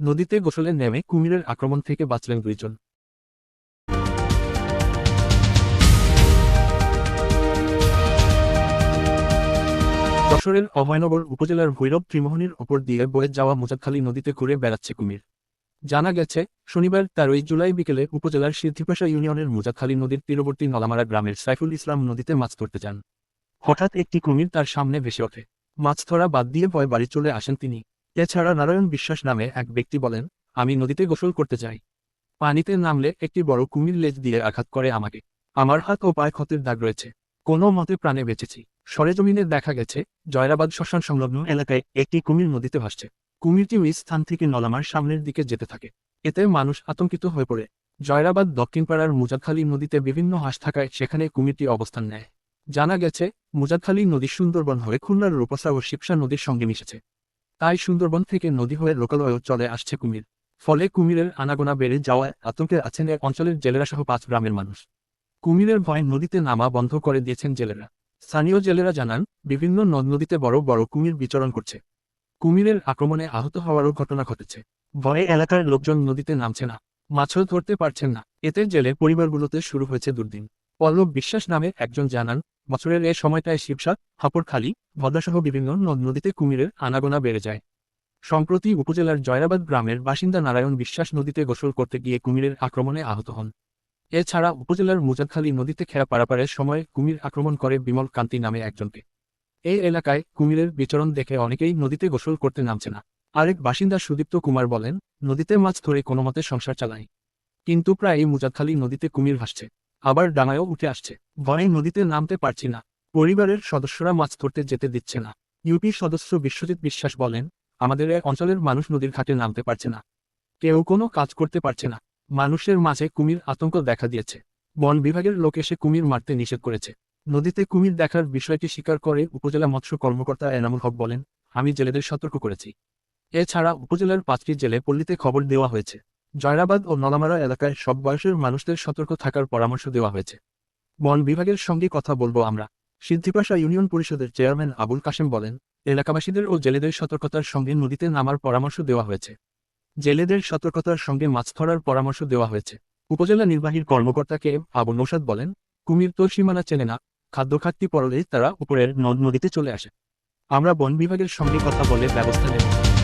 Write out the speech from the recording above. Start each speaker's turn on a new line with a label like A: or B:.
A: নদীতে গোসলে নেমে কুমিরের আক্রমণ থেকে বাঁচলেন দুইজন। যশোরের অভয়নগর উপজেলার ভৈরব ত্রিমোহনীর ওপর দিয়ে বয়ে যাওয়া মোজাখালী নদীতে ঘুরে বেড়াচ্ছে কুমির। জানা গেছে, শনিবার তেরোই জুলাই বিকেলে উপজেলার সিদ্ধিপাশা ইউনিয়নের মুজাখালী নদীর তীরবর্তী নলামারা গ্রামের সাইফুল ইসলাম নদীতে মাছ ধরতে যান। হঠাৎ একটি কুমির তার সামনে ভেসে ওঠে। মাছ ধরা বাদ দিয়ে ভয় বাড়ি চলে আসেন তিনি। এছাড়া নারায়ণ বিশ্বাস নামে এক ব্যক্তি বলেন, আমি নদীতে গোসল করতে যাই পানিতে নামলে একটি বড় কুমির লেজ দিয়ে আঘাত করে আমাকে। আমার হাত ও পায়ে ক্ষতের দাগ রয়েছে। কোনো মতে প্রাণে বেঁচেছি। সরেজমিনে দেখা গেছে, জয়রাবাদ শ্মশান সংলগ্ন এলাকায় একটি কুমির নদীতে ভাসছে। কুমিরটি ওই স্থান থেকে নলামার সামনের দিকে যেতে থাকে। এতে মানুষ আতঙ্কিত হয়ে পড়ে। জয়রাবাদ দক্ষিণপাড়ার মুজাখালী নদীতে বিভিন্ন হাঁস থাকায় সেখানে কুমিরটি অবস্থান নেয়। জানা গেছে মুজাখালী নদী সুন্দরবন হয়ে খুলনার রূপসা ও শিবসা নদীর সঙ্গে মিশেছে। তাই সুন্দরবন থেকে নদী হয়ে লোকালয়েও চলে আসছে কুমির। ফলে কুমিরের আনাগোনা বেড়ে যাওয়ায় আতঙ্কে আছেন এক অঞ্চলের জেলেরা সহ পাঁচ গ্রামের মানুষ। কুমিরের ভয়ে নদীতে নামা বন্ধ করে দিয়েছেন জেলেরা। স্থানীয় জেলেরা জানান, বিভিন্ন নদ নদীতে বড় বড় কুমির বিচরণ করছে। কুমিরের আক্রমণে আহত হওয়ারও ঘটনা ঘটেছে। ভয়ে এলাকার লোকজন নদীতে নামছে না, মাছও ধরতে পারছেন না। এতে জেলে পরিবারগুলোতে শুরু হয়েছে দুর্দিন। পল্লব বিশ্বাস নামে একজন জানান বছরের এ সময়টায় শিবসা হাপড়খালি, ভদ্রাসহ বিভিন্ন নদ নদীতে কুমিরের আনাগোনা বেড়ে যায়। সম্প্রতি উপজেলার জয়রাবাদ গ্রামের বাসিন্দা নারায়ণ বিশ্বাস নদীতে গোসল করতে গিয়ে কুমিরের আক্রমণে আহত হন। এছাড়া উপজেলার মুজাদখালী নদীতে খেয়া পারাপারের সময় কুমির আক্রমণ করে বিমল কান্তি নামে একজনকে। এই এলাকায় কুমিরের বিচরণ দেখে অনেকেই নদীতে গোসল করতে নামছে না। আরেক বাসিন্দা সুদীপ্ত কুমার বলেন, নদীতে মাছ ধরে কোনো মতে সংসার চালাই কিন্তু প্রায়ই মুজাদখালী নদীতে কুমির ভাসছে। আবার ডাঙায়ও উঠে আসছে। ভয়ে নদীতে নামতে পারছি না। পরিবারের সদস্যরা মাছ ধরতে যেতে দিচ্ছে না। ইউপি সদস্য বিশ্বজিৎ বিশ্বাস বলেন, আমাদের এক অঞ্চলের মানুষ নদীর ঘাটে নামতে পারছে না। কেউ কোনো কাজ করতে পারছে না। মানুষের মাঝে কুমির আতঙ্ক দেখা দিয়েছে। বন বিভাগের লোক এসে কুমির মারতে নিষেধ করেছে। নদীতে কুমির দেখার বিষয়টি স্বীকার করে উপজেলা মৎস্য কর্মকর্তা এনামুল হক বলেন, আমি জেলেদের সতর্ক করেছি। এছাড়া উপজেলার পাঁচটি জেলে পল্লীতে খবর দেওয়া হয়েছে। জয়রাবাদ ও নলামারা এলাকায় সব বয়সের মানুষদের সতর্ক থাকার পরামর্শ দেওয়া হয়েছে। বন বিভাগের সঙ্গে কথা বলব আমরা। সিদ্ধিপাশা ইউনিয়ন পরিষদের চেয়ারম্যান আবুল কাশেম বলেন, এলাকাবাসীদের ও জেলেদের সতর্কতার সঙ্গে নদীতে নামার পরামর্শ দেওয়া হয়েছে। জেলেদের সতর্কতার সঙ্গে মাছ ধরার পরামর্শ দেওয়া হয়েছে। উপজেলা নির্বাহীর কর্মকর্তাকে আবু নৌসাদ বলেন, কুমির তো সীমানা চেনে না, খাদ্য ঘাটতি পড়লে তারা উপরের নদ নদীতে চলে আসে। আমরা বন বিভাগের সঙ্গে কথা বলে ব্যবস্থা নেব।